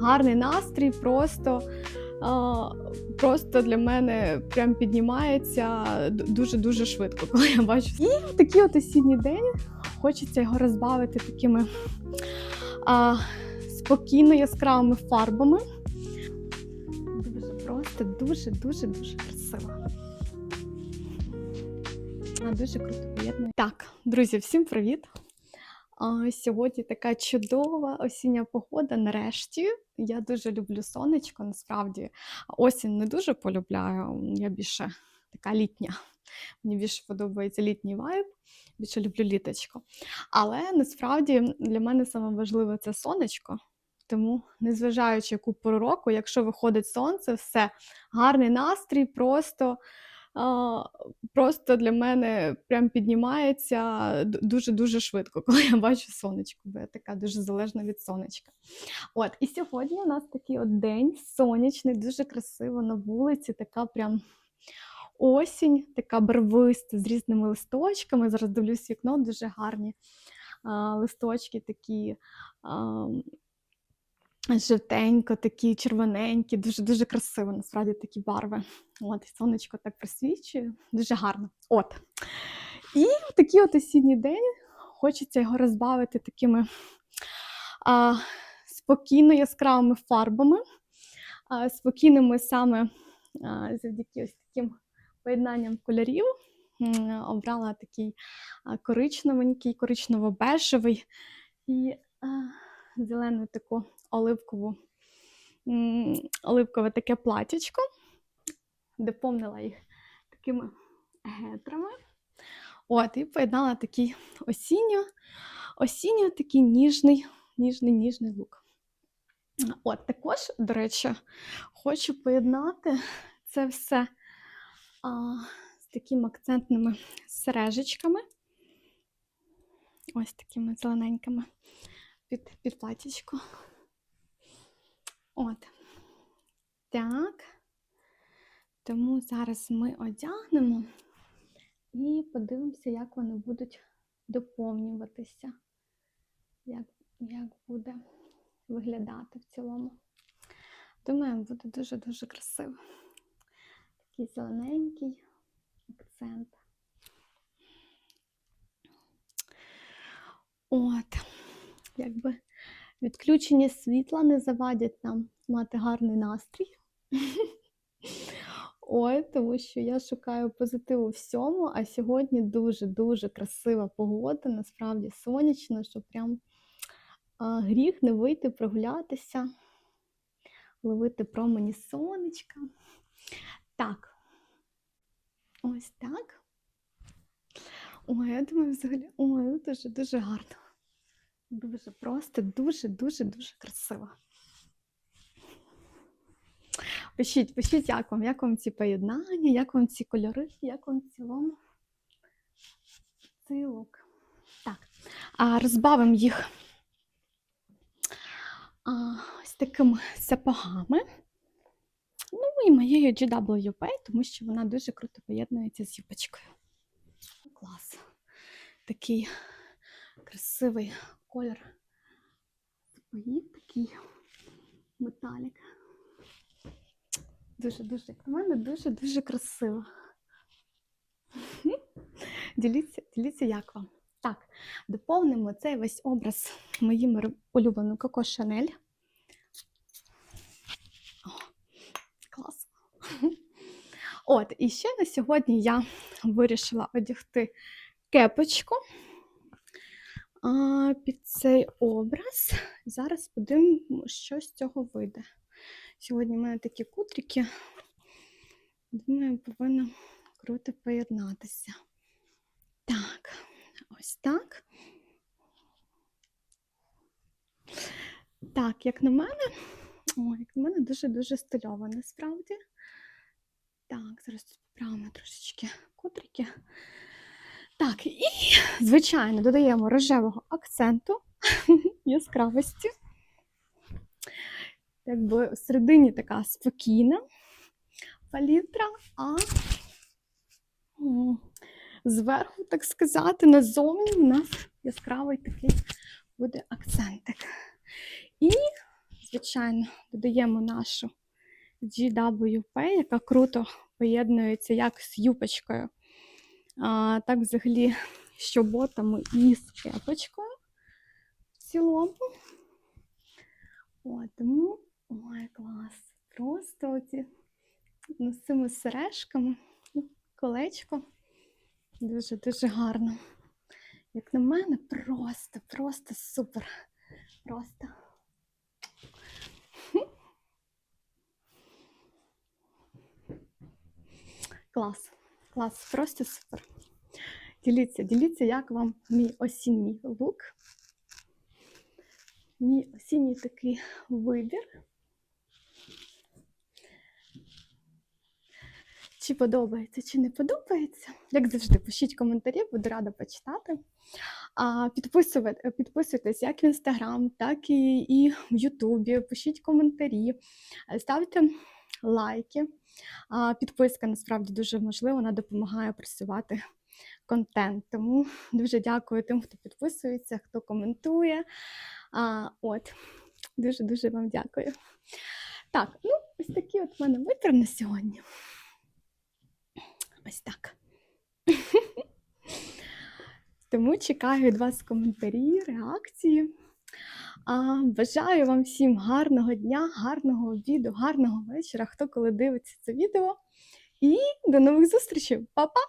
гарний настрій, просто, просто для мене прям піднімається дуже-дуже швидко, коли я бачу. І в такий от осінній день хочеться його розбавити такими а, спокійно яскравими фарбами. Дуже просто, дуже-дуже дуже красиво. Вона дуже круто поєднує. Так, друзі, всім привіт! А, Сьогодні така чудова осіння погода. Нарешті я дуже люблю сонечко. Насправді осінь не дуже полюбляю. Я більше така літня. Мені більше подобається літній вайб, більше люблю літочко. Але насправді для мене саме важливе це сонечко. Тому, незважаючи яку пору року, якщо виходить сонце, все гарний настрій, просто. Просто для мене прям піднімається дуже-дуже швидко, коли я бачу сонечко, бо я така дуже залежна від сонечка. От, І сьогодні у нас такий от день сонячний, дуже красиво на вулиці, така прям осінь, така барвиста з різними листочками. Зараз дивлюсь вікно, дуже гарні а, листочки такі. А, Жовтенько, такі червоненькі, дуже-дуже красиво, насправді такі барви. От, сонечко так просвічує, дуже гарно. От. І в такий от осінній день хочеться його розбавити такими а, спокійно яскравими фарбами, а, спокійними саме а, завдяки ось таким поєднанням кольорів. Обрала такий коричневенький, коричнево-бежевий і а, зелену таку оливкову, оливкове таке платячко, доповнила їх такими гетрами. От, і поєднала такий осінньо, осінньо такий ніжний, ніжний, ніжний лук. От, також, до речі, хочу поєднати це все а, з такими акцентними сережечками. Ось такими зелененькими під, під платічко. От. Так. Тому зараз ми одягнемо і подивимося, як вони будуть доповнюватися, як, як буде виглядати в цілому. Думаю, буде дуже-дуже красиво. Такий зелененький акцент. От, якби відключення світла не завадять нам мати гарний настрій. Ой, тому що я шукаю позитиву всьому, а сьогодні дуже-дуже красива погода, насправді сонячно, що прям а, гріх не вийти прогулятися, ловити промені сонечка. Так, ось так. Ой, я думаю, взагалі, ой, дуже-дуже гарно. Дуже просто, дуже-дуже дуже красиво. Пишіть, пишіть, як вам, як вам ці поєднання, як вам ці кольори, як вам в цілому цей лук. Так, а розбавимо їх а, ось такими сапогами. Ну і моєю GWP, тому що вона дуже круто поєднується з юбочкою. Клас. Такий красивий колір такий металік. Дуже-дуже, як на мене, дуже-дуже красиво. Діліться, діліться, як вам. Так, доповнимо цей весь образ моїм улюбленим Коко Шанель. О, клас. От, і ще на сьогодні я вирішила одягти кепочку а, під цей образ. Зараз подивимо, що з цього вийде. Сьогодні в мене такі кутрики. Думаю, повинно круто поєднатися. Так, ось так. Так, як на мене, о, як на мене, дуже-дуже стильово насправді. Так, зараз тут поправимо трошечки кутрики. Так, і, звичайно, додаємо рожевого акценту яскравості якби всередині така спокійна палітра, а зверху, так сказати, назовні у нас яскравий такий буде акцентик. І, звичайно, додаємо нашу GWP, яка круто поєднується як з юпочкою, а, так взагалі з чоботами і з кепочкою в цілому. О, тому, ой, клас. Просто оці ну, з цими сережками, колечко. Дуже-дуже гарно. Як на мене, просто, просто супер. Просто. Клас. Клас, просто супер. Діліться, діліться, як вам мій осінній лук. Мій осінній такий вибір. Чи подобається, чи не подобається. Як завжди, пишіть коментарі, буду рада почитати. Підписуйтесь як в інстаграм, так і, і в Ютубі. Пишіть коментарі, ставте лайки. Підписка насправді дуже важлива, вона допомагає просувати контент. Тому дуже дякую тим, хто підписується, хто коментує. От, дуже-дуже вам дякую. Так, ну, ось такий от в мене вибір на сьогодні. Ось так. Тому чекаю від вас коментарі, реакції. А, бажаю вам всім гарного дня, гарного обіду, гарного вечора, хто коли дивиться це відео. І до нових зустрічей. Па-па!